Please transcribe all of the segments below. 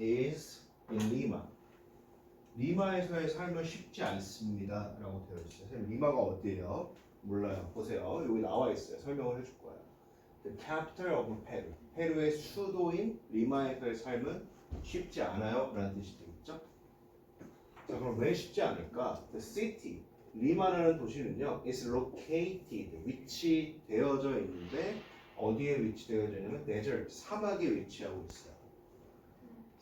is in Lima. 리마에서의 삶은 쉽지 않습니다. 라고 되어 있어요. 선생님, 리마가 어디예요? 몰라요. 보세요. 여기 나와 있어요. 설명을 해줄 거예요. The capital of Peru. 페루의 수도인 리마에서의 삶은 쉽지 않아요. 라는 뜻이 되겠죠? 자, 그럼 왜 쉽지 않을까? The city. 리마라는 도시는요, is located. 위치되어져 있는데, 어디에 위치되어져 있냐면, desert. 사막에 위치하고 있어요.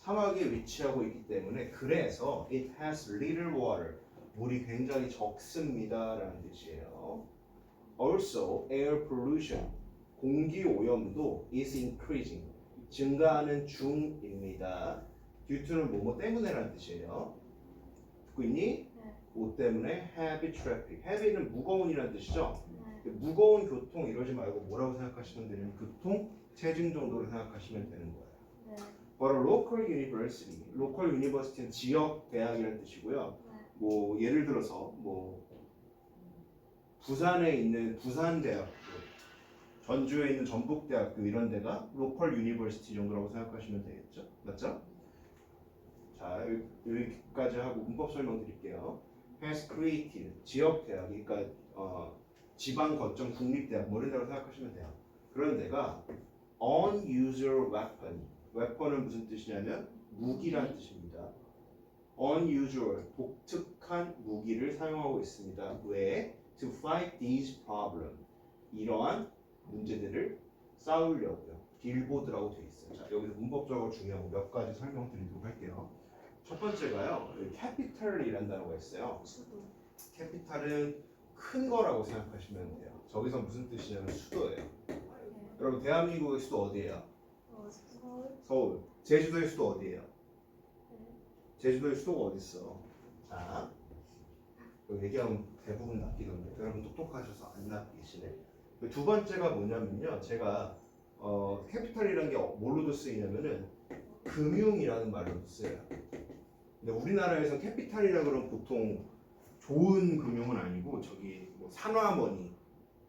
사막에 위치하고 있기 때문에 그래서 it has little water 물이 굉장히 적습니다라는 뜻이에요. Also air pollution 공기 오염도 is increasing 증가하는 중입니다. due to는 뭐뭐 때문에라는 뜻이에요. 듣고 있니? 네. 뭐 때문에 heavy traffic. heavy는 무거운이라는 뜻이죠. 네. 무거운 교통 이러지 말고 뭐라고 생각하시면 되냐면 교통 체증 정도로 생각하시면 되는 거예요. 네. A local university, local university는 지역 대학이라는 뜻이고요. 네. 뭐 예를 들어서 뭐 부산에 있는 부산 대학교, 전주에 있는 전북 대학교 이런 데가 local university 정도라고 생각하시면 되겠죠, 맞죠? 자 여기- 여기까지 하고 문법 설명 드릴게요. Has created 지역 대학, 그러니까 어, 지방 거점 국립 대학 뭐 이런 데라고 생각하시면 돼요. 그런 데가 unusual weapon 웨폰은 무슨 뜻이냐면 무기란 뜻입니다. unusual 독특한 무기를 사용하고 있습니다. 왜? To fight these problem 이러한 문제들을 싸우려고요. 빌보드라고 돼 있어요. 자 여기서 문법적으로 중요한 거몇 가지 설명드리도록 할게요. 첫 번째가요. 캐피탈이라는 단어가 있어요. 캐피탈은 큰 거라고 생각하시면 돼요. 저기서 무슨 뜻이냐면 수도예요. 네. 여러분 대한민국의 수도 어디예요? 어, 서울. 서울. 제주도의 수도 어디예요? 네. 제주도의 수도가 어디 있어? 자, 이거 얘기하면 대부분 낚이던데 여러분 똑똑하셔서 안 낚이시네. 그두 번째가 뭐냐면요, 제가 어, 캐피탈이라는 게 뭘로도 쓰이냐면은 금융이라는 말로도 쓰여요. 근데 우리나라에서 캐피탈이라 그러면 보통 좋은 금융은 아니고 저기 뭐 산화머니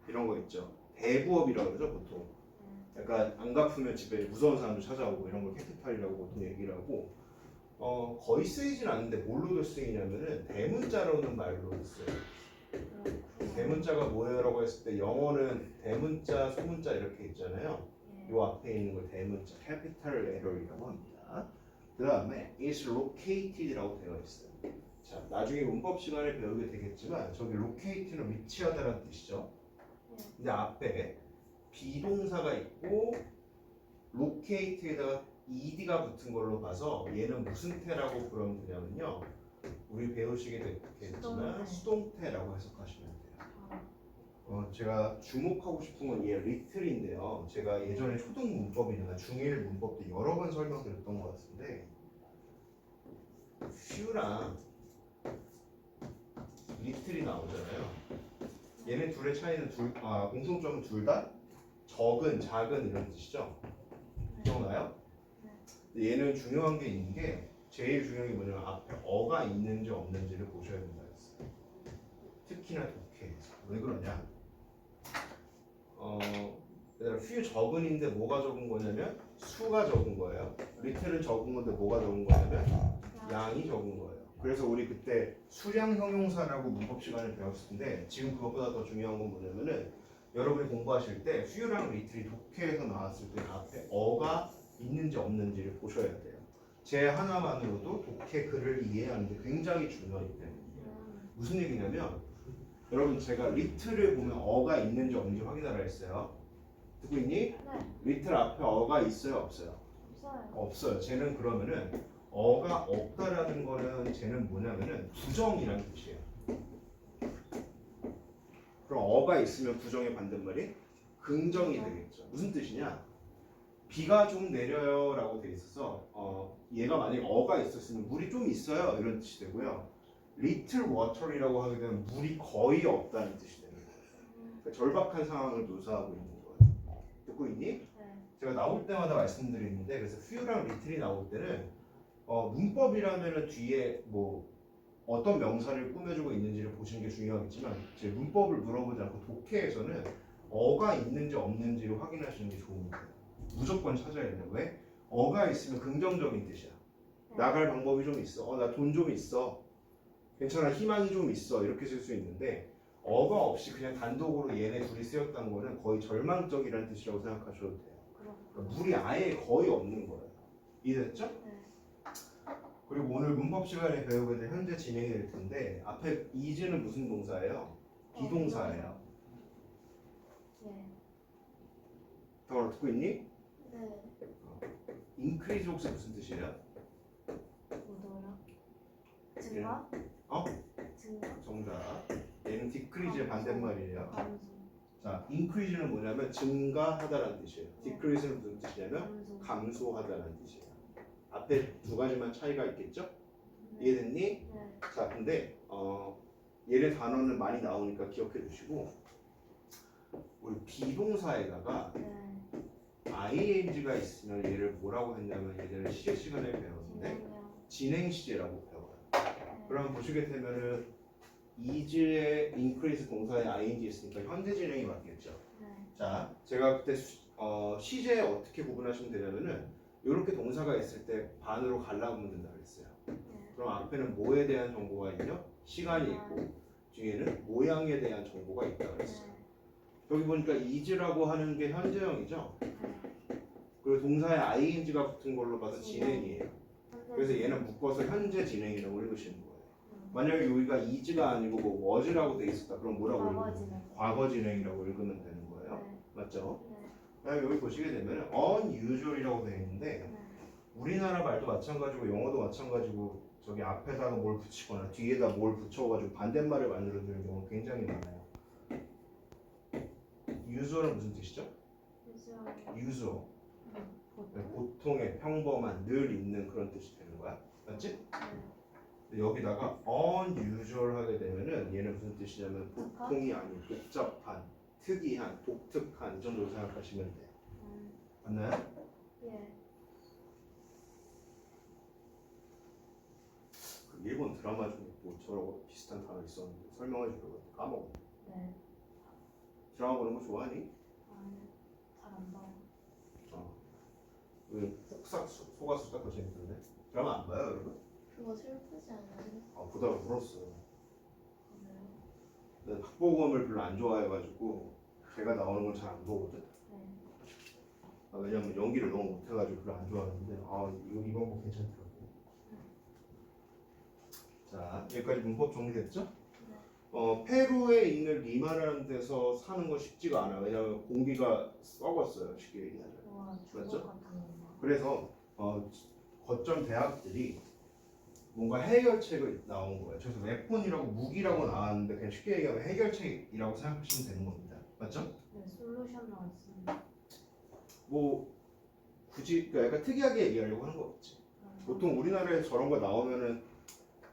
이런 거 있죠. 대부업이라고 그러죠 보통. 네. 약간 안 갚으면 집에 무서운 사람도 찾아오고 이런 걸 캐피탈이라고 보통 얘기를 하고 어 거의 쓰이진 않는데 뭘로도 쓰이냐면은 대문자로는 말로 써요. 대문자가 뭐예요라고 했을 때 영어는 대문자, 소문자 이렇게 있잖아요. 예. 요 앞에 있는 걸 대문자, capital error이라고 합니다. 그 다음에 is located라고 되어 있어요. 자, 나중에 문법 시간에 배우게 되겠지만 저기 locate는 위치하다라는 뜻이죠. 예. 근데 앞에 비동사가 있고 locate에다가 ed가 붙은 걸로 봐서 얘는 무슨 태라고 부르면 되냐면요. 우리 배우시게 수동태. 수동태라고 해석하시면 돼요. 아, 어, 제가 주목하고 싶은 건 얘 리틀인데요. 제가 예전에 초등 문법이나 중1 문법 때 여러 번 설명드렸던 것 같은데 few랑 리틀이 나오잖아요. 얘네 둘의 차이는 둘, 아 공통점은 둘 다 적은, 작은 이런 뜻이죠. 네. 기억나요? 네. 근데 얘는 중요한 게 있는 게 제일 중요한 게 뭐냐면 앞에 어가 있는지 없는지를 보셔야 된다 했어요. 특히나 독해에서 왜 그러냐? 어, few 적은인데 뭐가 적은 거냐면 수가 적은 거예요. 리틀은 적은 건데 뭐가 적은 거냐면 양이 적은 거예요. 그래서 우리 그때 수량 형용사라고 문법 시간을 배웠을 텐데 지금 그것보다 더 중요한 건 뭐냐면은 여러분이 공부하실 때 few,랑 little이 독해에서 나왔을 때 앞에 어가 있는지 없는지를 보셔야 돼요. 제 하나만으로도 독해 글을 이해하는 게 굉장히 중요하기 때문이에요. 음, 무슨 얘기냐면 여러분 제가 리틀을 보면 어가 있는지 없는지 확인하라 했어요. 듣고 있니? 네. 리틀 앞에 어가 있어요, 없어요? 없어요. 없어요. 쟤는 그러면은 어가 없다라는 거는 쟤는 뭐냐면은 부정이라는 뜻이에요. 그럼 어가 있으면 부정의 반대말이 긍정이 되겠죠. 무슨 뜻이냐? 비가 좀 내려요 라고 돼 있어서 어, 얘가 만약에 어가 있었으면 물이 좀 있어요 이런 뜻이 되고요. little water이라고 하게 되면 물이 거의 없다는 뜻이 되는 거예요. 음, 그러니까 절박한 상황을 묘사하고 있는 거예요. 듣고 있니? 네. 제가 나올 때마다 말씀드리는데 그래서 few랑 little이 나올 때는 어, 문법이라면은 뒤에 뭐 어떤 명사를 꾸며주고 있는지를 보시는 게 중요하겠지만 제 문법을 물어보지 않고 독해에서는 어가 있는지 없는지를 확인하시는 게 좋은 거예요. 무조건 찾아야 돼요. 왜? 어가 있으면 긍정적인 뜻이야. 나갈 방법이 좀 있어. 어, 나 돈 좀 있어. 괜찮아, 희망이 좀 있어. 이렇게 쓸 수 있는데 어가 없이 그냥 단독으로 얘네 둘이 쓰였다는 거는 거의 절망적이라는 뜻이라고 생각하셔도 돼요. 그러니까 물이 아예 거의 없는 거예요. 이해됐죠? 네. 그리고 오늘 문법 시간에 배우게 될 현재 진행이 될 텐데 앞에 is는 무슨 동사예요? 비동사예요. 네. 더 듣고 있니? 네. increase 혹시 무슨 뜻이에요? 뭐더라? 증가? 어? 증가? 정답. 얘는 decrease의 반대말이에요. 감소. 자, increase는 뭐냐면 증가하다라는 뜻이에요. 네. decrease는 무슨 뜻이냐면 감소. 감소하다라는 뜻이에요. 앞에 두 가지만 차이가 있겠죠? 네. 이해됐니? 네. 자, 근데 어, 얘네 단어는 많이 나오니까 기억해 두시고 우리 비동사에다가 네. ing가 있으면 얘를 뭐라고 했냐면 얘네를 시제 시간에 배웠는데. 진행 시제라고 배워요. 네. 그럼 보시게 되면은 is의 increase 동사에 ing 있으니까 현재 진행이 맞겠죠. 네. 자, 제가 그때 수- 어, 시제 어떻게 구분하시면 되냐면은 이렇게 동사가 있을 때 반으로 갈라보면 된다 그랬어요. 네. 그럼 앞에는 뭐에 대한 정보가 있죠? 시간이 있고 뒤에는 모양에 대한 정보가 있다 그랬어요. 네. 여기 보니까 is라고 하는 게 현재형이죠. 네. 그리고 동사에 ing가 붙은 걸로 봐서 진행이에요. 그래서 얘는 묶어서 현재 진행이라고 읽으시는 거예요. 음. 만약에 여기가 is가 아니고 뭐 was라고 돼 있었다. 그럼 뭐라고 읽으면. 과거 진행이라고 읽으면 되는 거예요. 네. 맞죠? 여기 보시게 되면 unusual이라고 되어 있는데 네. 우리나라 말도 마찬가지고 영어도 마찬가지고 저기 앞에다가 뭘 붙이거나 뒤에다 뭘 붙여가지고 반대말을 만들어 주는 경우가 굉장히 많아요. usual은 무슨 뜻이죠? usual 음. 네, 보통. 보통의 평범한 늘 있는 그런 뜻이 되는 거야. 맞지? 네. 여기다가 unusual 하게 되면은 얘는 무슨 뜻이냐면 보통이 아닌 복잡한, 특이한, 독특한 이 정도로 생각하시면 돼요. 음. 맞나요? 예. 그 일본 드라마 중에 뭐 저러고 비슷한 단어 있었는데 설명해 주려고 까먹어. 네. 드라마 보는 거 좋아하니? 아니. 잘안 봐요. 어. 왜 폭삭 소- 소가수가 더 재밌던데? 드라마 안 봐요, 여러분? 그거 슬프지 않아요? 아, 보다가 울었어. 그래요? 난 박보검을 별로 안 좋아해가지고 걔가 나오는 걸 잘 안 보거든. 네. 아, 왜냐면 연기를 너무 못해가지고 별로 안 좋아하는데 아 이거 이번 거 괜찮더라고. 자 여기까지 문법 정리됐죠? 네. 어 페루에 있는 리마라는 데서 사는 거 쉽지가 않아. 왜냐면 공기가 썩었어요. 쉽게 얘기하면. 맞죠? 그래서 어, 거점 대학들이 뭔가 해결책을 나온 거예요. 그래서 웨폰이라고 무기라고 나왔는데 그냥 쉽게 얘기하면 해결책이라고 생각하시면 되는 겁니다. 맞죠? 네, 솔루션 나왔습니다. 뭐 굳이 그러니까 약간 특이하게 얘기하려고 하는 거겠지. 음. 보통 우리나라에 저런 거 나오면은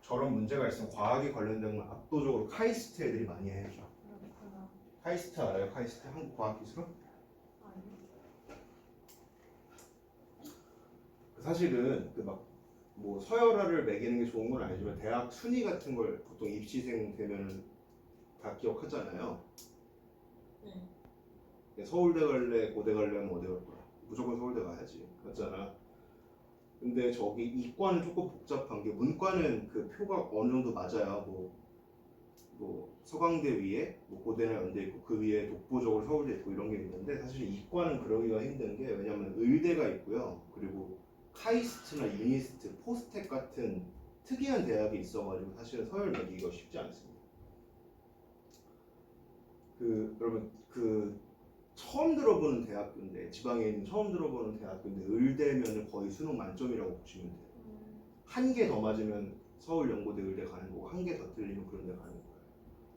저런 문제가 있으면 과학에 관련된 건 압도적으로 카이스트 애들이 많이 해줘. 그렇구나. 카이스트 알아요? 카이스트 한국 과학기술? 아니. 사실은 그막 뭐 서열화를 매기는 게 좋은 건 아니지만 대학 순위 같은 걸 보통 입시생 되면은 다 기억하잖아요. 네. 서울대 갈래, 고대 갈래 하면 어디 갈 거야? 무조건 서울대 가야지. 맞잖아. 근데 저기 이과는 조금 복잡한 게 문과는 그 표가 어느 정도 맞아요. 뭐, 뭐 서강대 위에 뭐 고대나 연대 있고 그 위에 독보적으로 서울대 있고 이런 게 있는데 사실 이과는 그러기가 힘든 게 왜냐면 의대가 있고요. 그리고 카이스트나 유니스트, 포스텍 같은 특이한 대학이 있어가지고 사실은 서열 매기기가 쉽지 않습니다. 그 여러분 그 처음 들어보는 대학교인데 지방에 있는 처음 들어보는 대학교인데 의대면은 거의 수능 만점이라고 보시면 돼요. 음. 한개 더 맞으면 서울 연고대 의대 가는 거고 한 개 더 틀리면 그런 데 가는 거예요.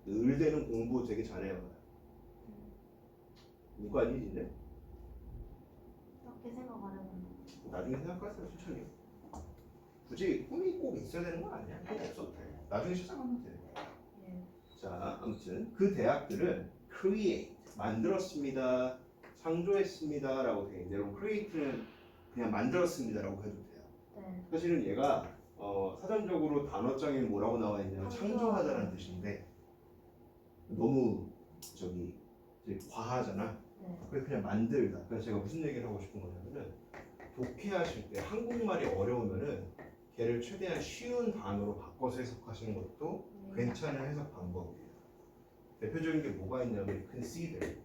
근데 의대는 공부 되게 잘해요. 음. 누가 아니지인데 그렇게 생각 안 해봤네. 나중에 생각하세요 천천히. 굳이 꿈이 꼭 있어야 되는 건 아니야. 꼭 없어도 돼. 나중에 시작하면 돼. 예. 자, 아무튼 그 대학들은 create 만들었습니다, 창조했습니다라고 돼 있는데 여러분 create는 그냥 만들었습니다라고 해도 돼요. 네. 사실은 얘가 어, 사전적으로 단어장에 뭐라고 나와 있냐면 창조하다라는 뜻인데 너무 저기 이제 과하잖아. 네. 그래서 그냥 만들다. 그래서 제가 무슨 얘기를 하고 싶은 거냐면은 독해하실 때 한국말이 어려우면은 걔를 최대한 쉬운 단어로 바꿔서 해석하시는 것도 네. 괜찮은 해석 방법이에요. 대표적인 게 뭐가 있냐면 consider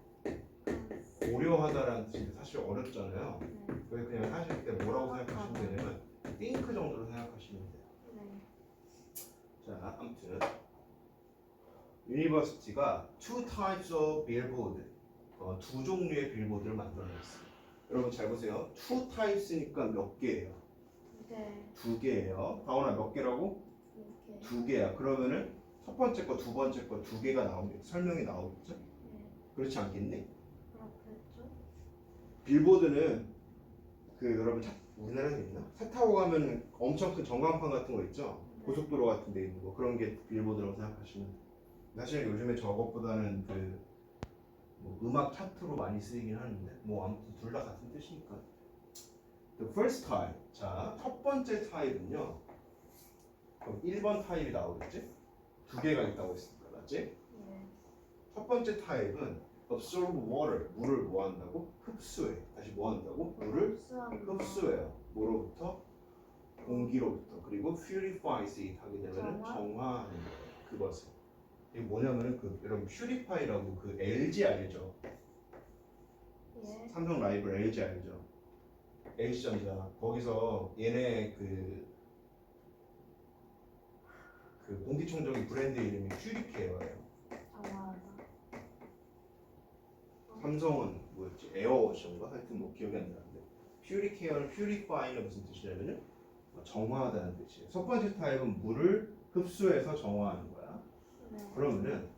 고려하다라는 뜻인데 사실 어렵잖아요. 네. 그래서 그냥 하실 때 뭐라고 생각하시면 되냐면 think 정도로 생각하시면 돼요. 네. 자, 아무튼 유니버시티가 two types of billboard 어, 두 종류의 빌보드를 만들어냈어요. 여러분 잘 보세요. two types니까 몇 개예요? 네. 두 개예요. 다원아 몇 개라고? 이렇게. 두 개야. 그러면은 첫 번째 거, 두 번째 거 두 개가 나오겠죠. 설명이 나오겠죠. 네. 그렇지 않겠니? 그렇겠죠? 빌보드는 그 여러분 차, 우리나라에 있나? 차 타고 가면 엄청 큰 전광판 같은 거 있죠. 네. 고속도로 같은 데 있는 거 그런 게 빌보드라고 생각하시면 돼요. 사실 요즘에 저것보다는 그 뭐 음악 차트로 많이 쓰이긴 하는데 뭐 아무튼 둘 다 같은 뜻이니까. The first type. 자, 첫 번째 타입은요. 그럼 1번 타입이 나오겠지? 두 개가 있다고 했으니까 맞지? 네. 첫 번째 타입은 absorb water. 물을 뭐 한다고? 흡수해. 다시 뭐 한다고? 물을. 흡수해요. 뭐로부터? 공기로부터. 그리고 purifies it 하게 되면 정화? 정화하는. 그것을. 이게 뭐냐면은 그 여러분 purify라고 그 LG 알죠? 예. 삼성 라이벌 LG 알죠? LG전자 거기서 얘네 그, 그 공기청정기 브랜드 이름이 퓨리케어예요. 정화하다. 삼성은 뭐였지? 에어워셔인가? 하여튼 뭐 기억이 안 나는데 퓨리케어는 퓨리파이는 무슨 뜻이냐면은 뭐 정화하다는 뜻이에요. 첫 번째 타입은 물을 흡수해서 정화하는. 네. 그러면은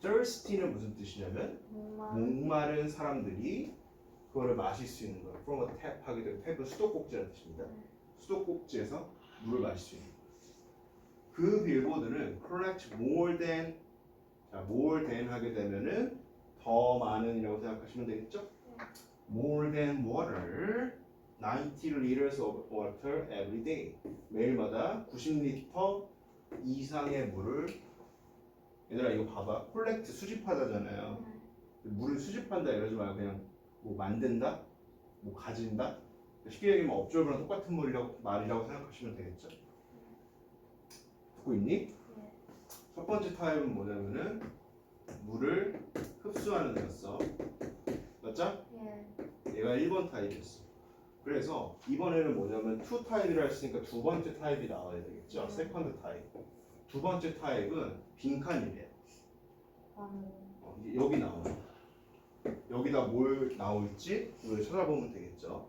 thirsty는 무슨 뜻이냐면 목마. 목마른 사람들이 그거를 마실 수 있는 거예요. from a tap 하게 되면 탭은 수도꼭지라는 뜻입니다. 네. 수도꼭지에서 물을 마실 수 있는 거예요. 그 빌보드는 collect more than 자, more than 하게 되면은 더 많은이라고 생각하시면 되겠죠? more than water 90 liters of water every day 매일마다 90리터 이상의 물을 얘들아 이거 봐봐 콜렉트 수집하다잖아요 네. 물을 수집한다 이러지 말고 그냥 뭐 만든다 뭐 가진다 쉽게 얘기하면 업적이랑 똑같은 말이라고, 말이라고 생각하시면 되겠죠 듣고 있니? 예. 첫 번째 타입은 뭐냐면은 물을 흡수하는 애였어 맞죠? 예. 얘가 1번 타입이었어. 그래서 이번에는 뭐냐면 투 타입이라 했으니까 두 번째 타입이 나와야 되겠죠. 네. 세컨드 타입. 두 번째 타입은 빈칸이래요. 어, 이제 여기 나와요. 여기다 뭘 나올지 이걸 찾아보면 되겠죠.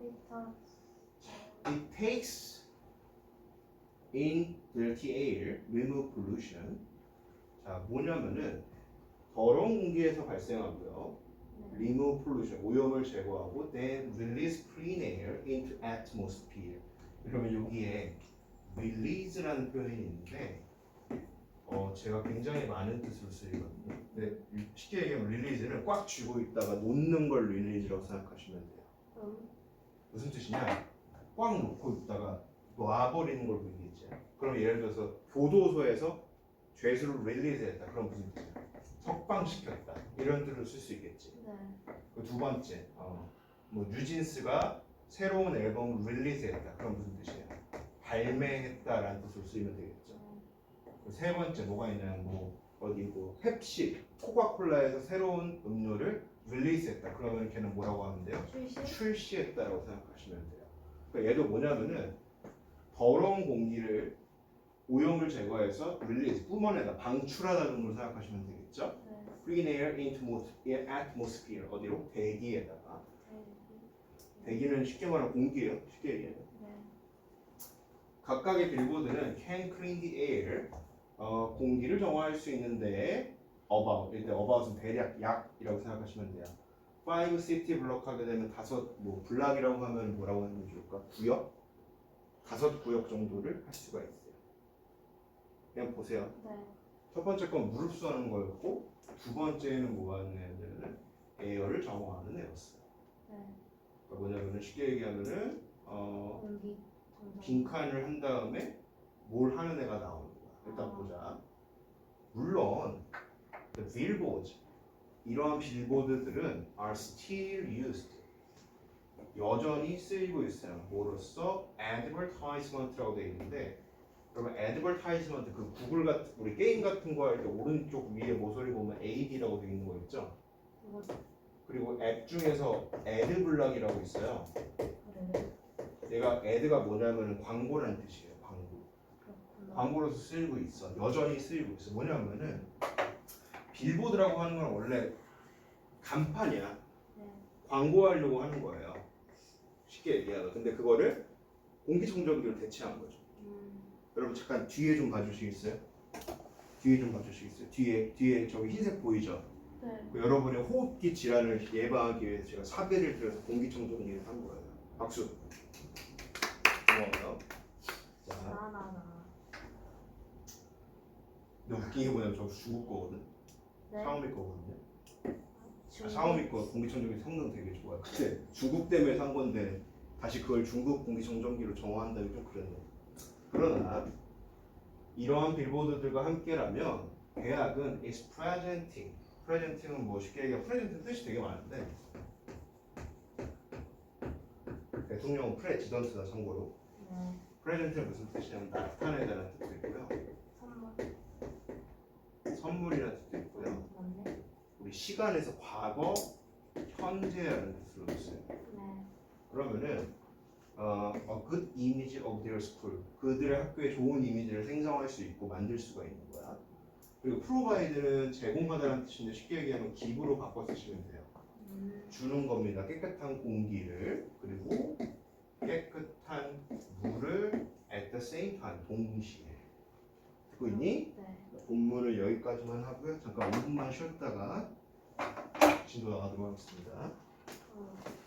It takes in dirty air, remove pollution. 자, 뭐냐면은 더러운 공기에서 발생하고요. 네. remove pollution, 오염을 제거하고 then release clean air into atmosphere. 그러면 여기에 release라는 표현이 있는데 어, 제가 굉장히 많은 뜻으로 쓰이거든요. 근데 쉽게 얘기하면 release는 꽉 쥐고 있다가 놓는 걸 release라고 생각하시면 돼요. 음. 무슨 뜻이냐? 꽉 놓고 있다가 놔버리는 걸 release야. 그럼 예를 들어서 교도소에서 죄수를 release했다. 그럼 무슨 뜻이야? 석방시켰다. 이런 뜻을 쓸 수 있겠지. 네. 그 두 번째, 어, 뭐 뉴진스가 새로운 앨범을 릴리즈했다. 그럼 무슨 뜻이야? 발매했다라는 뜻으로 쓰이면 되겠죠. 그세 번째 뭐가 있냐면 뭐 어디 뭐 펩시, 코카콜라에서 새로운 음료를 릴리즈했다. 그러면 걔는 뭐라고 하면 돼요? 출시. 출시 했다라고 생각하시면 돼요. 그러니까 얘도 뭐냐면은 더러운 공기를 오염을 제거해서 릴리즈 뿜어내다 방출하다는 걸 생각하시면 되겠죠. 네. clean air into mo- atmosphere 어디로 대기에다가 대기. 대기는 쉽게 말하면 공기예요 쉽게 얘기해요 네. 각각의 빌보드는 can clean the air 어, 공기를 정화할 수 있는데 about 일단 about은 대략 약이라고 생각하시면 돼요 five city block 하게 되면 다섯 뭐 블락이라고 하면 뭐라고 하면 좋을까 구역 다섯 구역 정도를 할 수가 있어요 그냥 보세요 네. 첫 번째 건물 흡수하는 거였고 두 번째는 뭐였냐면은 에어를 정화하는 애였어요. 네. 그러니까 뭐냐면은 쉽게 얘기하면은 어, 공기. 빈칸을 한 다음에 뭘 하는 애가 나오는. 일단 아. 보자. 물론 the billboards 이러한 빌보드들은 are still used 여전히 쓰이고 있어요. 뭐로써 advertisement라고 되어 있는데 그러면 advertisement 그 구글 같은 우리 게임 같은 거 할 때 오른쪽 위에 모서리 보면 ad라고 되어 있는 거 있죠? 그리고 앱 중에서 애드블락이라고 있어요. 그래. 얘가 애드가 뭐냐면 광고라는 뜻이에요. 광고. 그렇구나. 광고로서 쓰이고 있어. 여전히 쓰이고 있어. 뭐냐면은 빌보드라고 하는 건 원래 간판이야. 네. 광고하려고 하는 거예요. 쉽게 얘기하면. 근데 그거를 공기청정기로 대체한 거죠. 음. 여러분 잠깐 뒤에 좀 봐주시겠어요? 뒤에 좀 봐주시겠어요? 뒤에 뒤에 저기 흰색 보이죠? 네. 그 여러분의 호흡기 질환을 예방하기 위해서 제가 사비를 들여서 공기청정기를 한 거예요. 박수. 고마워요. 자, 나나나. 근데 웃긴 게 뭐냐면 저 중국 거거든. 네. 샤오미 거거든요. 아. 샤오미 거 공기청정기 성능 되게 좋아요. 근데 중국 때문에 산 건데 다시 그걸 중국 공기청정기로 정화한다기 좀 그러네. 그러나 이러한 빌보드들과 함께라면 계약은 is presenting. presenting은 뭐 쉽게 얘기하면 프레젠트 뜻이 되게 많은데 대통령은 프레지던트다 참고로. 네. 프레젠트는 무슨 뜻이냐면 나타내다는 뜻도 있고요. 선물. 선물이라는 뜻도 있고요. 우리 시간에서 과거, 현재라는 뜻으로 있어요. 네. 그러면은 어, a good image of their school 그들의 학교에 좋은 이미지를 생성할 수 있고 만들 수가 있는 거야. 그리고 provide는 제공하다는 뜻인데 쉽게 얘기하면 기부로 바꿔 쓰시면 돼요. 음. 주는 겁니다. 깨끗한 공기를 그리고 깨끗한 물을 at the same time 동시에 듣고 있니? 네. 본문을 여기까지만 하고요. 잠깐 5분만 쉬었다가 진도 나가도록 하겠습니다. 어.